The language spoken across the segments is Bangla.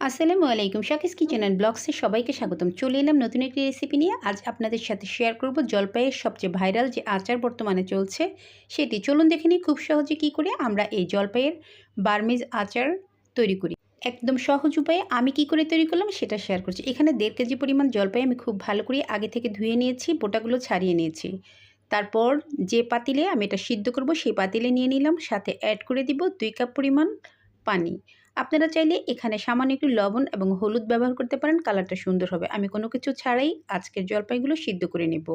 আসসালামু আলাইকুম। শাকিস কিচেন অ্যান্ড ব্লগসে সবাইকে স্বাগতম। চলে এলাম নতুন একটি রেসিপি নিয়ে। আজ আপনাদের সাথে শেয়ার করব জলপাইয়ের সবচেয়ে ভাইরাল যে আচার বর্তমানে চলছে, সেটি। চলুন দেখে নিই খুব সহজে কী করে আমরা এই জলপাইয়ের বার্মিজ আচার তৈরি করি। একদম সহজ উপায়ে আমি কি করে তৈরি করলাম সেটা শেয়ার করছি। এখানে দেড় কেজি পরিমাণ জলপাই আমি খুব ভালো করে আগে থেকে ধুয়ে নিয়েছি, বোটাগুলো ছাড়িয়ে নিয়েছি। তারপর যে পাতিলে আমি এটা সিদ্ধ করব, সেই পাতিলে নিয়ে নিলাম। সাথে অ্যাড করে দিব দুই কাপ পরিমাণ পানি। আপনারা চাইলে এখানে সামান্য একটু লবণ এবং হলুদ ব্যবহার করতে পারেন, কালারটা সুন্দর হবে। আমি কোনো কিছু ছাড়াই আজকের জলপাইগুলো সিদ্ধ করে নেব।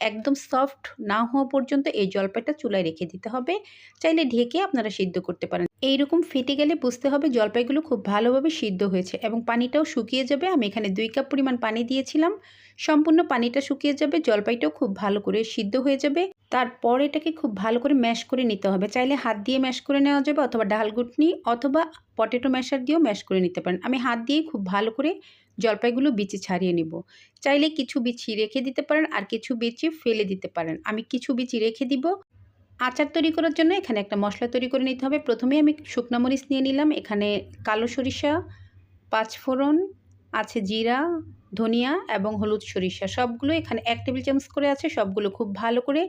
একদম সফট না হওয়া পর্যন্ত এই জলপাইটা চুলায় রেখে দিতে হবে। চাইলে ঢেকে আপনারা সিদ্ধ করতে পারেন। এইরকম ফেটে গেলে বুঝতে হবে জলপাইগুলো খুব ভালোভাবে সিদ্ধ হয়েছে এবং পানিটাও শুকিয়ে যাবে। আমি এখানে দুই কাপ পরিমাণ পানি দিয়েছিলাম। সম্পূর্ণ পানিটা শুকিয়ে যাবে, জলপাইটাও খুব ভালো করে সিদ্ধ হয়ে যাবে। তারপর এটাকে খুব ভালো করে ম্যাশ করে নিতে হবে। চাইলে হাত দিয়ে ম্যাশ করে নেওয়া যাবে অথবা ডাল গুটনি অথবা পটেটো ম্যাশার দিয়েও ম্যাশ করে নিতে পারেন। আমি হাত দিয়েই খুব ভালো করে জলপাইগুলো বিচি ছাড়িয়ে নিব। চাইলে কিছু বিচি রেখে দিতে পারেন আর কিছু বিচি ফেলে দিতে পারেন। আমি কিছু বিচি রেখে দিব। আচার তৈরি করার জন্য এখানে একটা মশলা তৈরি করে নিতে হবে। প্রথমে আমি শুকনো মরিচ নিয়ে নিলাম। এখানে কালো সরিষা পাঁচফোড়ন আছে জিরা, ধনিয়া এবং হলুদ সরিষা সবগুলো এখানে এক টেবিল চামচ করে আছে। সবগুলো খুব ভালো করে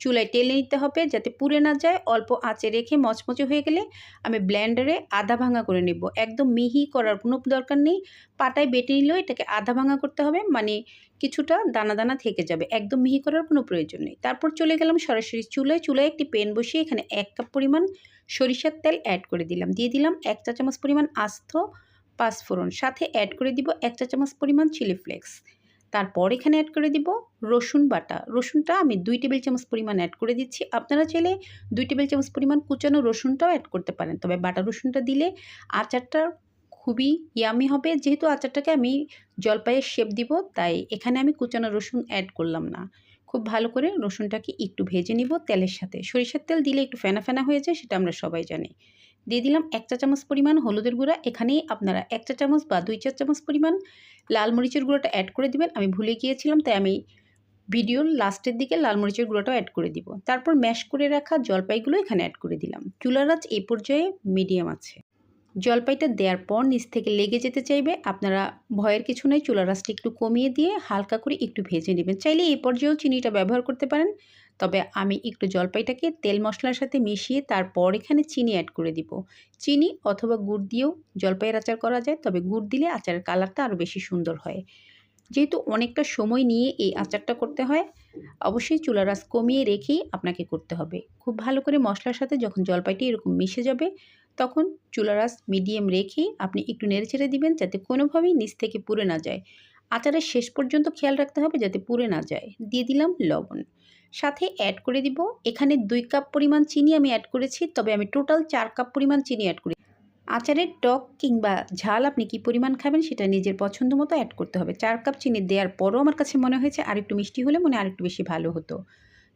চুলায় টেলে নিতে হবে যাতে পুড়ে না যায়। অল্প আঁচে রেখে মচমচে হয়ে গেলে আমি ব্ল্যান্ডারে আধা ভাঙা করে নেব। একদম মিহি করার কোনো দরকার নেই। পাটায় বেটে নিলেও এটাকে আধা ভাঙা করতে হবে মানে কিছুটা দানা দানা থেকে যাবে। একদম মিহি করার কোনো প্রয়োজন নেই। তারপর চলে গেলাম সরাসরি চুলায়। চুলায় একটি পেন বসিয়ে এখানে এক কাপ পরিমাণ সরিষার তেল অ্যাড করে দিলাম। দিয়ে দিলাম এক চা চামচ পরিমাণ আস্ত পাঁচফোড়ন। সাথে অ্যাড করে দিব এক চা চামচ পরিমাণ চিলি ফ্লেক্স। তারপর এখানে অ্যাড করে দিব রসুন বাটা। রসুনটা আমি দুই টেবিল চামচ পরিমাণ অ্যাড করে দিচ্ছি। আপনারা চাইলে দুই টেবিল চামচ পরিমাণ কুচানো রসুনটাও অ্যাড করতে পারেন। তবে বাটা রসুনটা দিলে আচারটা খুবই ইয়ামি হবে। যেহেতু আচারটাকে আমি জলপাইয়ের শেপ দিব, তাই এখানে আমি কুচানো রসুন অ্যাড করলাম না। খুব ভালো করে রসুনটাকে একটু ভেজে নিব তেলের সাথে। সরিষার তেল দিলে একটু ফেনা ফেনা হয়ে যায়, সেটা আমরা সবাই জানি। দিয়ে দিলাম এক চা চামচ পরিমাণ হলুদের গুঁড়া। এখানেই আপনারা এক চা চামচ বা দুই চা চামচ পরিমাণ লাল মরিচের গুঁড়োটা অ্যাড করে দিবেন। আমি ভুলে গিয়েছিলাম, তাই আমি ভিডিওর লাস্টের দিকে লাল মরিচের গুঁড়োটাও অ্যাড করে দিব। তারপর ম্যাশ করে রাখা জলপাইগুলো এখানে অ্যাড করে দিলাম। চুলার আঁচ এই পর্যায়ে মিডিয়াম আছে। জলপাইটা দেওয়ার পর নিচ থেকে লেগে যেতে চাইবে, আপনারা ভয়ের কিছু নেই, চুলার আঁচটা একটু কমিয়ে দিয়ে হালকা করে একটু ভেজে নেবেন। চাইলে এই পর্যায়েও চিনিটা ব্যবহার করতে পারেন। তবে আমি একটু জলপাইটাকে তেল মশলার সাথে মিশিয়ে তারপর এখানে চিনি অ্যাড করে দিব। চিনি অথবা গুড় দিয়েও জলপাইয়ের আচার করা যায়, তবে গুড় দিলে আচারের কালারটা আরও বেশি সুন্দর হয়। যেহেতু অনেকটা সময় নিয়ে এই আচারটা করতে হয়, অবশ্যই চুলার আঁচ কমিয়ে রেখেই আপনাকে করতে হবে। খুব ভালো করে মশলার সাথে যখন জলপাইটি এরকম মিশে যাবে, তখন চুলার আঁচ মিডিয়াম রেখেই আপনি একটু নেড়ে ছেড়ে দিবেন যাতে কোনোভাবেই নিচ থেকে পুড়ে না যায়। আচারের শেষ পর্যন্ত খেয়াল রাখতে হবে যাতে পুড়ে না যায়। দিয়ে দিলাম লবণ। সাথে অ্যাড করে দিব। এখানে দুই কাপ পরিমাণ চিনি আমি অ্যাড করেছি তবে আমি টোটাল চার কাপ পরিমাণ চিনি অ্যাড করি। আচারের টক কিংবা ঝাল আপনি কি পরিমাণ খাবেন সেটা নিজের পছন্দ মতো অ্যাড করতে হবে। চার কাপ চিনি দেওয়ার পরও আমার কাছে মনে হয়েছে আরেকটু মিষ্টি হলে মনে আরেকটু বেশি ভালো হতো।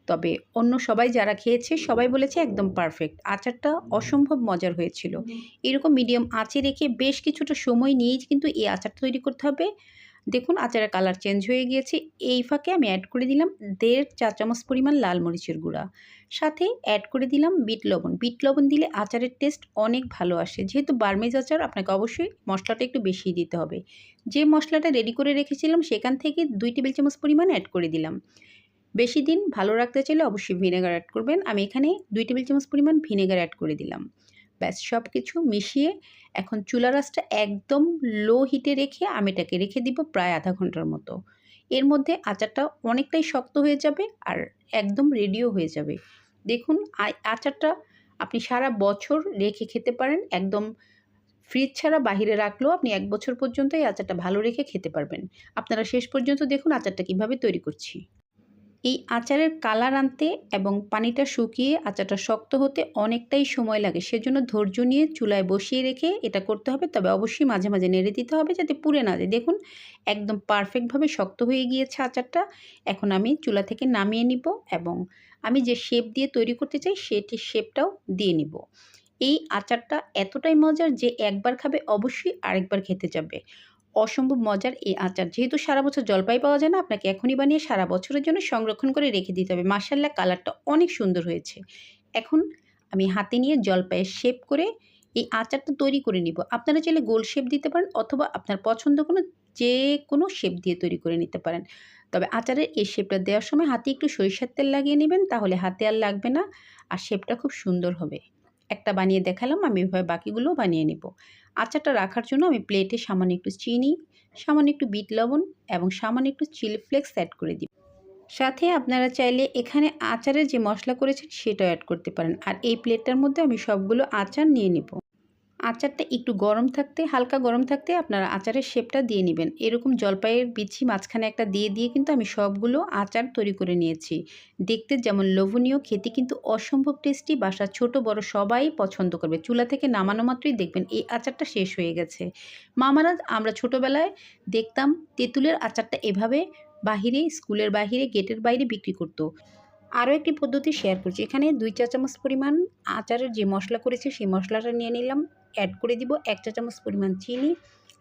তবে অন্য সবাই যারা খেয়েছে সবাই বলেছে একদম পারফেক্ট আচারটা অসম্ভব মজার হয়েছিল। এরকম মিডিয়াম আঁচে রেখে বেশ কিছুটা সময় নিয়েই কিন্তু এই আচারটা তৈরি করতে হবে। দেখুন আচারের কালার চেঞ্জ হয়ে গিয়েছে। এই ফাঁকে আমি অ্যাড করে দিলাম দেড় চা চামচ পরিমাণ লাল মরিচের গুঁড়া। সাথে অ্যাড করে দিলাম বিট লবণ। বিট লবণ দিলে আচারের টেস্ট অনেক ভালো আসে। যেহেতু বার্মেজ আচার, আপনাকে অবশ্যই মশলাটা একটু বেশি দিতে হবে। যে মশলাটা রেডি করে রেখেছিলাম, সেখান থেকে দুই টেবিল চামচ পরিমাণ অ্যাড করে দিলাম। বেশি দিন ভালো রাখতে চাইলে অবশ্যই ভিনেগার অ্যাড করবেন। আমি এখানে দুই টেবিল চামচ পরিমাণ ভিনেগার অ্যাড করে দিলাম। ব্যাস সব কিছু মিশিয়ে এখন চুলা রাসটা একদম লো হিটে রেখে আমি এটাকে রেখে দিব প্রায় আধা ঘণ্টার মতো। এর মধ্যে আচারটা অনেকটাই শক্ত হয়ে যাবে আর একদম রেডিও হয়ে যাবে। দেখুন আচারটা আপনি সারা বছর রেখে খেতে পারেন, একদম ফ্রিজ ছাড়া বাহিরে রাখলেও আপনি এক বছর পর্যন্ত এই আচারটা ভালো রেখে খেতে পারবেন। আপনারা শেষ পর্যন্ত দেখুন আচারটা কীভাবে তৈরি করছি। এই আচারের কালার আনতে এবং পানিটা শুকিয়ে আচারটা শক্ত হতে অনেকটাই সময় লাগে। সেজন্য ধৈর্য নিয়ে চুলায় বসিয়ে রেখে এটা করতে হবে। তবে অবশ্যই মাঝে মাঝে নেড়ে দিতে হবে যাতে পুড়ে না যায়। দেখুন, একদম পারফেক্টভাবে শক্ত হয়ে গিয়েছে আচারটা। এখন আমি চুলা থেকে নামিয়ে নিব এবং আমি যে শেপ দিয়ে তৈরি করতে চাই, সেটি শেপটাও দিয়ে নিব। এই আচারটা এতটাই মজার যে একবার খাবে অবশ্যই আরেকবার খেতে যাবে। অসম্ভব মজার এই আচার। যেহেতু সারা বছর জলপাই পাওয়া যায় না, আপনাকে এখনই বানিয়ে সারা বছরের জন্য সংরক্ষণ করে রেখে দিতে হবে। মার্শাল্লাহ কালারটা অনেক সুন্দর হয়েছে। এখন আমি হাতে নিয়ে জলপাইয়ের শেপ করে এই আচারটা তৈরি করে নিব। আপনারা চাইলে গোল শেপ দিতে পারেন অথবা আপনার পছন্দ কোনো যে কোনো শেপ দিয়ে তৈরি করে নিতে পারেন। তবে আচারের এই শেপটা দেওয়ার সময় হাতে একটু সরিষার তেল লাগিয়ে নেবেন, তাহলে হাতে আর লাগবে না, আর শেপটা খুব সুন্দর হবে। একটা বানিয়ে দেখালাম, আমি এভাবে বাকিগুলোও বানিয়ে নেব। আচারটা রাখার জন্য আমি প্লেটে সামান্য একটু চিনি, সামান্য একটু বিট লবণ এবং সামান্য একটু চিলি ফ্লেক্স অ্যাড করে দিব। সাথে আপনারা চাইলে এখানে আচারের যে মশলা করেছেন সেটাও অ্যাড করতে পারেন। আর এই প্লেটটার মধ্যে আমি সবগুলো আচার নিয়ে নেব। আচারটা একটু গরম থাকতে, হালকা গরম থাকতে আপনারা আচারের শেপটা দিয়ে নেবেন। এরকম জলপাইয়ের বিচি মাঝখানে একটা দিয়ে দিয়ে কিন্তু আমি সবগুলো আচার তৈরি করে নিয়েছি। দেখতে যেমন লোভনীয়, খেতে কিন্তু অসম্ভব টেস্টি বাসা ছোট বড় সবাই পছন্দ করবে। চুলা থেকে নামানো মাত্রই দেখবেন এই আচারটা শেষ হয়ে গেছে। মামারা, আমরা ছোটোবেলায় দেখতাম তেঁতুলের আচারটা এভাবে বাহিরে, স্কুলের বাহিরে, গেটের বাইরে বিক্রি করতো। আরও একটি পদ্ধতি শেয়ার করছি। এখানে দুই চা চামচ পরিমাণ আচারের যে মশলা করেছি, সেই মশলাটা নিয়ে নিলাম। অ্যাড করে দিব এক চা চামচ পরিমাণ চিনি,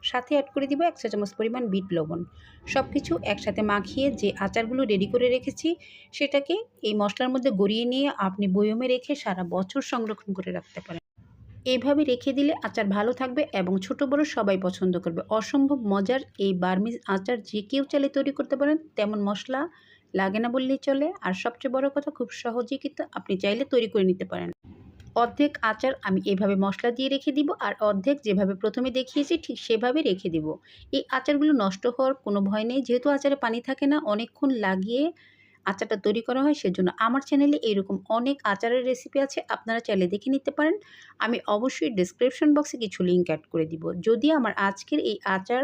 সাথে অ্যাড করে দিব এক চা চামচ পরিমাণ বিট লবণ। সব কিছু একসাথে মাখিয়ে যে আচারগুলো রেডি করে রেখেছি, সেটাকে এই মশলার মধ্যে গড়িয়ে নিয়ে আপনি বয়মে রেখে সারা বছর সংরক্ষণ করে রাখতে পারেন। এইভাবে রেখে দিলে আচার ভালো থাকবে এবং ছোট বড় সবাই পছন্দ করবে। অসম্ভব মজার এই বার্মিজ আচার যে কেউ চাইলে তৈরি করতে পারেন। তেমন মশলা লাগে না বললেই চলে। আর সবচেয়ে বড় কথা, খুব সহজেই কিন্তু আপনি চাইলে তৈরি করে নিতে পারেন। অর্ধেক আচার আমি এভাবে মশলা দিয়ে রেখে দিব, আর অর্ধেক যেভাবে প্রথমে দেখিয়েছি, ঠিক সেভাবে রেখে দিব। এই আচারগুলো নষ্ট হওয়ার কোনো ভয় নেই। যেহেতু আচারে পানি থাকে না, অনেকক্ষণ লাগিয়ে আচারটা তৈরি করা হয়, সেজন্য আমার চ্যানেলে এরকম অনেক আচারের রেসিপি আছে, আপনারা চাইলে দেখে নিতে পারেন। আমি অবশ্যই ডিসক্রিপশন বক্সে কিছু লিঙ্ক অ্যাড করে দিব। যদি আমার আজকের এই আচার